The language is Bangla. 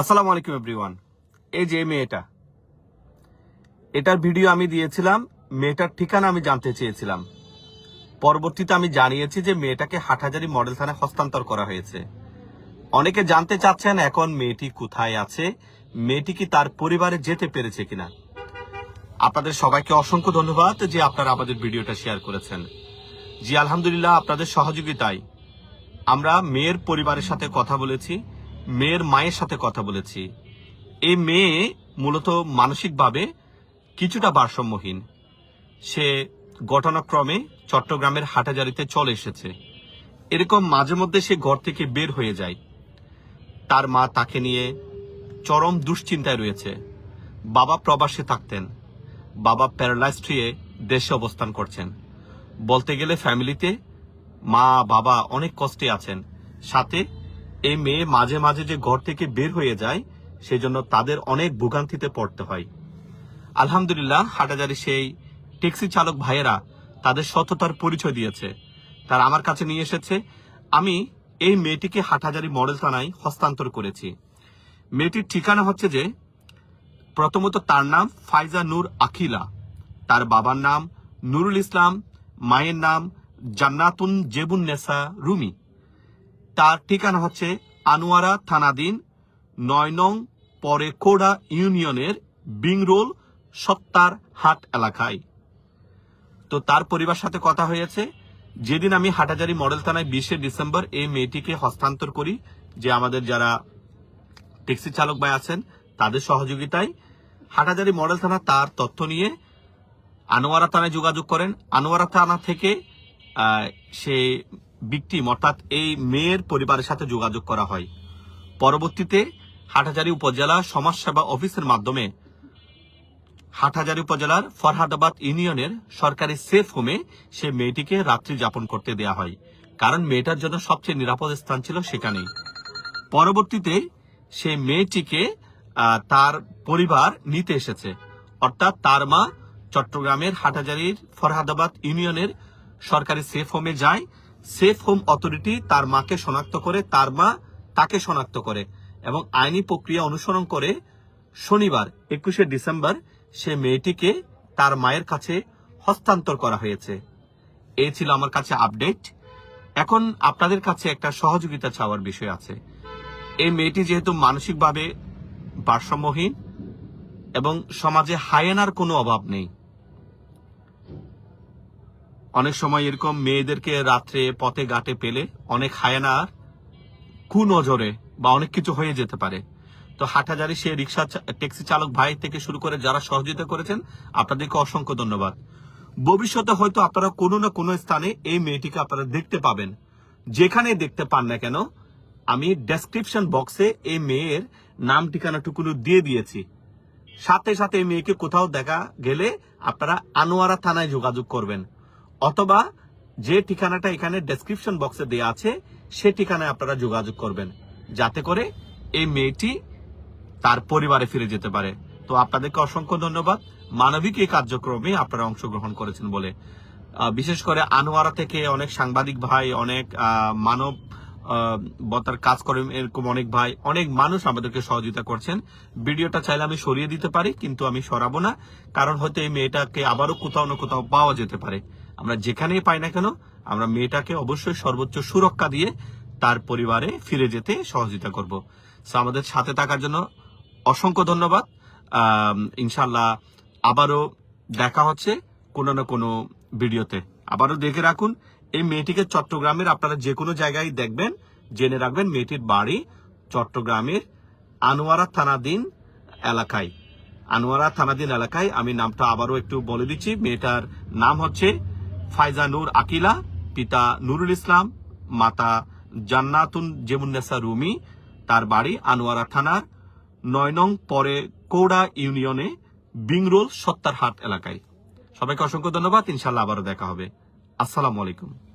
আসসালামু আলাইকুম এভরিওয়ান এই যে মেয়েটা। এটার ভিডিও আমি দিয়েছিলাম, মেয়েটার ঠিকানা আমি জানতে চেয়েছিলাম। পরবর্তীতে আমি জানিয়েছি যে মেয়েটাকে হাটহাজারি মডেল থানায় হস্তান্তর করা হয়েছে। অনেকে জানতে চাচ্ছেন এখন মেয়েটি কোথায় আছে, মেয়েটি কি তার পরিবারে যেতে পেরেছে কিনা। আপনাদের সবাইকে অসংখ্য ধন্যবাদ যে আপনারা আমাদের ভিডিওটা শেয়ার করেছেন। জি, আলহামদুলিল্লাহ, আপনাদের সহযোগিতায়। আমরা মেয়ের পরিবারের সাথে কথা বলেছি মেয়ের মায়ের সাথে কথা বলেছি। এই মেয়ে মূলত মানসিকভাবে কিছুটা ভারসাম্যহীন। সে ঘটনাক্রমে চট্টগ্রামের হাটাজারিতে চলে এসেছে। এরকম মাঝে মধ্যে সে ঘর থেকে বের হয়ে যায়। তার মা তাকে নিয়ে চরম দুশ্চিন্তায় রয়েছে। বাবা প্রবাসে থাকতেন। বাবা প্যারালাইজড হয়ে দেশে অবস্থান করছেন। বলতে গেলে ফ্যামিলিতে মা বাবা অনেক কষ্টে আছেন। সাথে এই মেয়ে মাঝে মাঝে যে ঘর থেকে বের হয়ে যায়, সেজন্য তাদের অনেক ভোগান্তিতে পড়তে হয়। আলহামদুলিল্লাহ, হাটাজারি সেই ট্যাক্সি চালক ভাইয়েরা তাদের সততার পরিচয় দিয়েছে। তারা আমার কাছে নিয়ে এসেছে, আমি এই মেয়েটিকে হাটহাজারি মডেল থানায় হস্তান্তর করেছি। মেয়েটির ঠিকানা হচ্ছে যে, প্রথমত তার নাম ফাইজা নূর আখিলা তার বাবার নাম নুরুল ইসলাম, মায়ের নাম জান্নাতুন জেবুন নেসা রুমি। তার ঠিকানা হচ্ছে আনোয়ারা থানাধীন নয় নং পরে কোডা ইউনিয়নের বিংরোল সত্তার হাট এলাকায়। তো তার পরিবার সাথে কথা হয়েছে, যেদিন আমি হাটাজারি মডেল থানায় বিশে ডিসেম্বর এই মেয়েটিকে হস্তান্তর করি, যে আমাদের যারা ট্যাক্সি চালক ভাই আছেন, তাদের সহযোগিতায় হাটাজারি মডেল থানা তার তথ্য নিয়ে আনোয়ারা থানায় যোগাযোগ করেন। আনোয়ারা থানা থেকে সে বিক্টিম অর্থাৎ এই মেয়ের পরিবারের সাথে যোগাযোগ করা হয়। পরবর্তীতে হাটহাজারী উপজেলা সমাজসেবা অফিসের মাধ্যমে হাটহাজারী উপজেলার ফরহাদাবাদ ইউনিয়নের সরকারি সেফ হোমে সে মেয়েটিকে রাত্রি যাপন করতে দেয়া হয়, কারণ মেয়েটার জন্য সবচেয়ে নিরাপদ স্থান ছিল সেখানেই। পরবর্তীতে সে মেয়েটিকে তার পরিবার নিতে এসেছে, অর্থাৎ তার মা চট্টগ্রামের হাটাজারির ফরহাদাবাদ ইউনিয়নের সরকারি সেফ হোমে যায় সেফ হোম অথরিটি তার মাকে শনাক্ত করে, তার মা তাকে শনাক্ত করে এবং আইনি প্রক্রিয়া অনুসরণ করে শনিবার, একুশে ডিসেম্বর সে মেয়েটিকে তার মায়ের কাছে হস্তান্তর করা হয়েছে। এই ছিল আমার কাছে আপডেট এখন আপনাদের কাছে একটা সহযোগিতা চাওয়ার বিষয় আছে। এই মেয়েটি যেহেতু মানসিকভাবে ভারসাম্যহীন এবং সমাজে হায়েনার কোনো অভাব নেই অনেক সময় এরকম মেয়েদেরকে রাত্রে পথে ঘাটে পেলে অনেক হায়ানার কুনজরে বা অনেক কিছু হয়ে যেতে পারে। তো হাটহাজারি সে রিক্সা ট্যাক্সি চালক ভাই থেকে শুরু করে যারা সহযোগিতা করেছেন, আপনাদেরকে অসংখ্য ধন্যবাদ। ভবিষ্যতে হয়তো আপনারা কোনো না কোনো স্থানে এই মেয়েটিকে আপনারা দেখতে পাবেন। যেখানে দেখতে পান না কেন, আমি ডেসক্রিপশন বক্সে এই মেয়ের নাম ঠিকানাটুকুনো দিয়ে দিয়েছি। সাথে সাথে এই মেয়েকে কোথাও দেখা গেলে আপনারা আনোয়ারা থানায় যোগাযোগ করবেন। অথবা যে ঠিকানাটা এখানে ডেসক্রিপশন বক্সে দেওয়া আছে, সে ঠিকানায় আপনারা যোগাযোগ করবেন, যাতে করে এই মেয়েটি তার পরিবারে ফিরে যেতে পারে। তো আপনাদেরকে অসংখ্য ধন্যবাদ। মানবিক এই কার্যক্রমে আপনারা অংশগ্রহণ করেছেন বলে। বিশেষ করে আনোয়ারা থেকে অনেক সাংবাদিক ভাই, অনেক মানব বতার কাজ করেন এরকম অনেক ভাই, অনেক মানুষ আমাদেরকে সহযোগিতা করছেন। ভিডিওটা চাইলে আমি সরিয়ে দিতে পারি, কিন্তু আমি সরাবো না, কারণ হয়তো এই মেয়েটাকে আবারও কোথাও না কোথাও পাওয়া যেতে পারে। আমরা যেখানেই পাই না কেন, আমরা মেয়েটাকে অবশ্যই সর্বোচ্চ সুরক্ষা দিয়ে তার পরিবারে ফিরে যেতে সহযোগিতা করব। সো আমাদের সাথে থাকার জন্য অসংখ্য ধন্যবাদ। ইনশাল্লাহ আবারও দেখা হচ্ছে কোনো না কোনো ভিডিওতে। আবারও দেখে রাখুন, এই মেয়েটিকে চট্টগ্রামের আপনারা যে কোনো জায়গায় দেখবেন, জেনে রাখবেন মেয়েটির বাড়ি চট্টগ্রামের আনোয়ারা থানাধীন এলাকায়। আনোয়ারা থানাধীন এলাকায় আমি নামটা আবারও একটু বলে দিচ্ছি, মেয়েটার নাম হচ্ছে ফাইজা নূর আকিলা, পিতা নুরুল ইসলাম, মাতা জান্নাতুন জেমুন্নেসা রুমি, তার বাড়ি আনোয়ারা থানার নয় নং পরে কৌড়া ইউনিয়নে বিংরোল সত্তারহাট এলাকায়। সবাইকে অসংখ্য ধন্যবাদ ইনশাল্লাহ আবারও দেখা হবে। আসসালামু আলাইকুম।